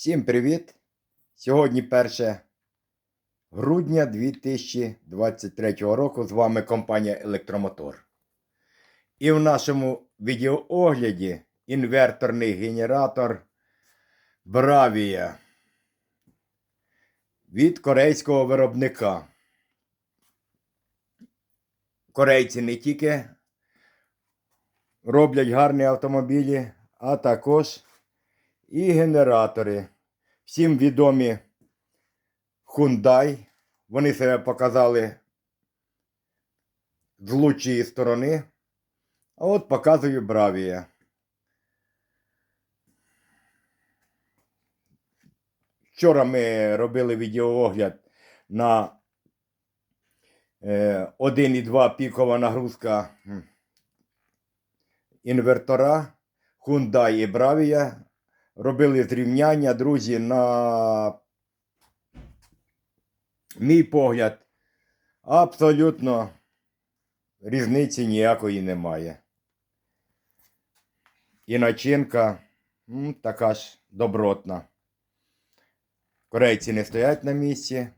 Всім привіт! Сьогодні 1 грудня 2023 року. З вами компанія Електромотор. І в нашому відеоогляді інверторний генератор Бравія від корейського виробника. Корейці не тільки роблять гарні автомобілі, а також і генератори. Всім відомі Hyundai. Вони себе показали з лучшої сторони. А от показую Бравія. Вчора ми робили відеоогляд на е, 1,2 пікова нагрузка інвертора Hyundai і Bravia. Робили зрівняння, друзі, на мій погляд, абсолютно різниці ніякої немає. І начинка м, така ж добротна. Корейці не стоять на місці,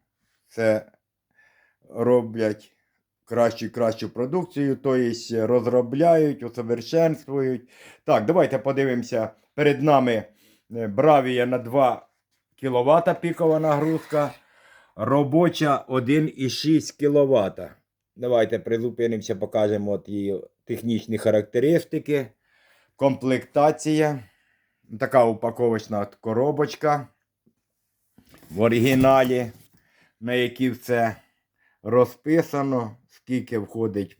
це роблять кращу і кращу продукцію, тобто розробляють, усовершенствують. Так, давайте подивимося. Перед нами Бравія на 2 кВт пікова нагрузка. Робоча 1,6 кВт. Давайте призупинимося, покажемо от її технічні характеристики. Комплектація. Така упаковочна коробочка. В оригіналі, на якій все розписано, скільки входить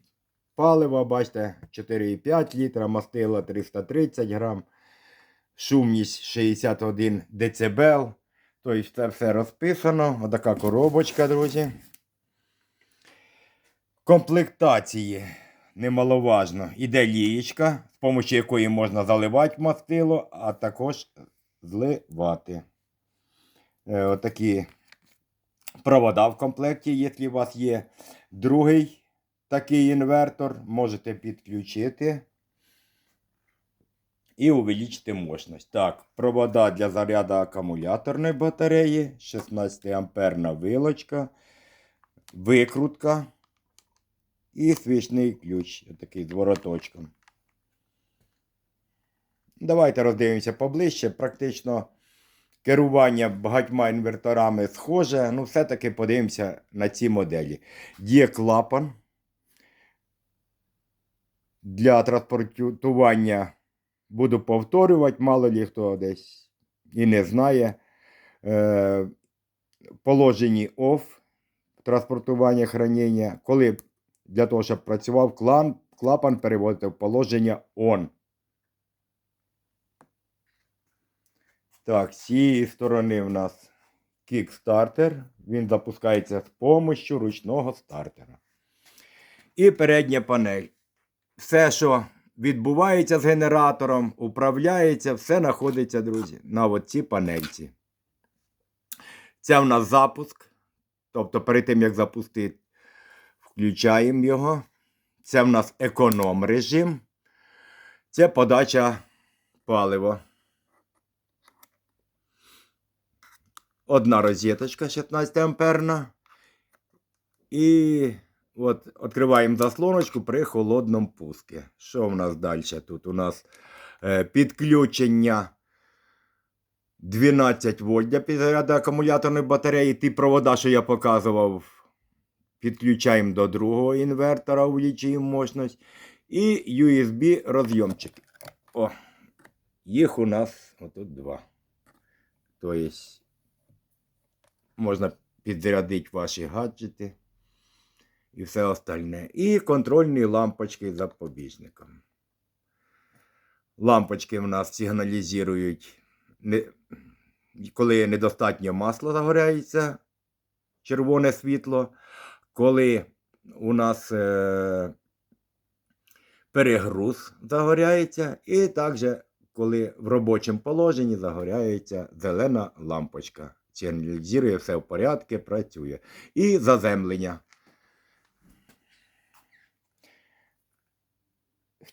палива, бачите, 4,5 літра, мастила 330 грам, шумність 61 дБ. Тобто це все розписано. Отака коробочка, друзі. Комплектації немаловажно. Іде лієчка, з допомогою якої можна заливати мастило, а також зливати. Е, Отакі провода в комплекті, якщо у вас є другий такий інвертор, можете підключити і увеличити мощність. Так, провода для заряду акумуляторної батареї, 16 амперна вилочка, викрутка і свічний ключ, такий з вороточком. Давайте роздивимося поближче. Практично керування багатьма інверторами схоже. Ну, все-таки подивимося на ці моделі. Є клапан для транспортування. Буду повторювати, мало лі хто десь і не знає. Е, положенні OFF транспортування хранення, коли для того, щоб працював клан, клапан переводити в положення ON. Так, з цієї сторони в нас кікстартер. Він запускається з допомогою ручного стартера. І передня панель. Все, що відбувається з генератором, управляється, все знаходиться, друзі, на цій панельці. Це в нас запуск. Тобто, перед тим, як запустити, включаємо його. Це в нас економ режим. Це подача палива. Одна розеточка 16 амперна. І от відкриваємо заслоночку при холодному пуску. Що в нас далі тут? У нас е, підключення 12 вольт для підзаряду акумуляторної батареї. Ті провода, що я показував, підключаємо до другого інвертора, увеличуємо мощність. І USB розйомчик. О, їх у нас отут два. Тобто можна підзарядити ваші гаджети і все остальне. І контрольні лампочки з запобіжником. Лампочки в нас сигналізують, коли недостатньо масла загоряється червоне світло, коли у нас е, перегруз загоряється, і також коли в робочому положенні загоряється зелена лампочка. Сигналізує все в порядку, працює. І заземлення.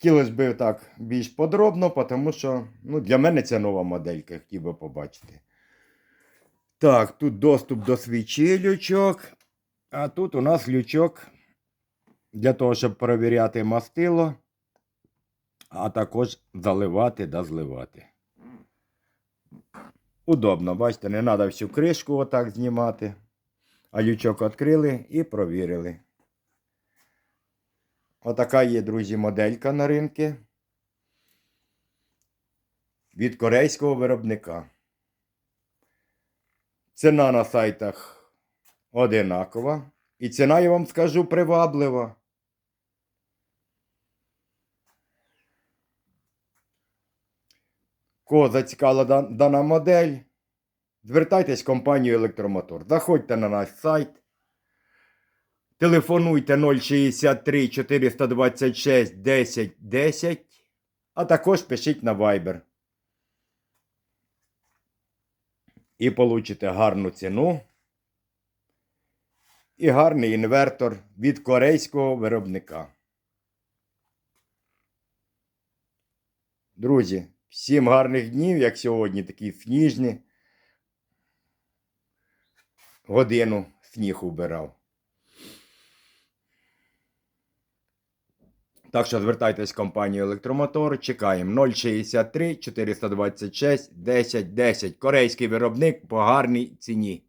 Хотілося б так більш подробно, тому що ну, для мене це нова моделька, хотів би побачити. Так, тут доступ до свічі лючок. А тут у нас лючок для того, щоб перевіряти мастило, а також заливати да зливати. Удобно, бачите, не треба всю кришку отак знімати. А лючок відкрили і провірили. Отака є, друзі, моделька на ринку від корейського виробника. Ціна на сайтах одинакова. І ціна, я вам скажу, приваблива. Кого зацікавила дан- дана модель? Звертайтесь в компанію Електромотор. Заходьте на наш сайт. Телефонуйте 063 426 10 10, а також пишіть на Viber. І получите гарну ціну і гарний інвертор від корейського виробника. Друзі, всім гарних днів, як сьогодні, такі сніжні. Годину сніг убирав. Так що звертайтесь в компанію Електромотор. Чекаємо 063 426 10 10. Корейський виробник по гарній ціні.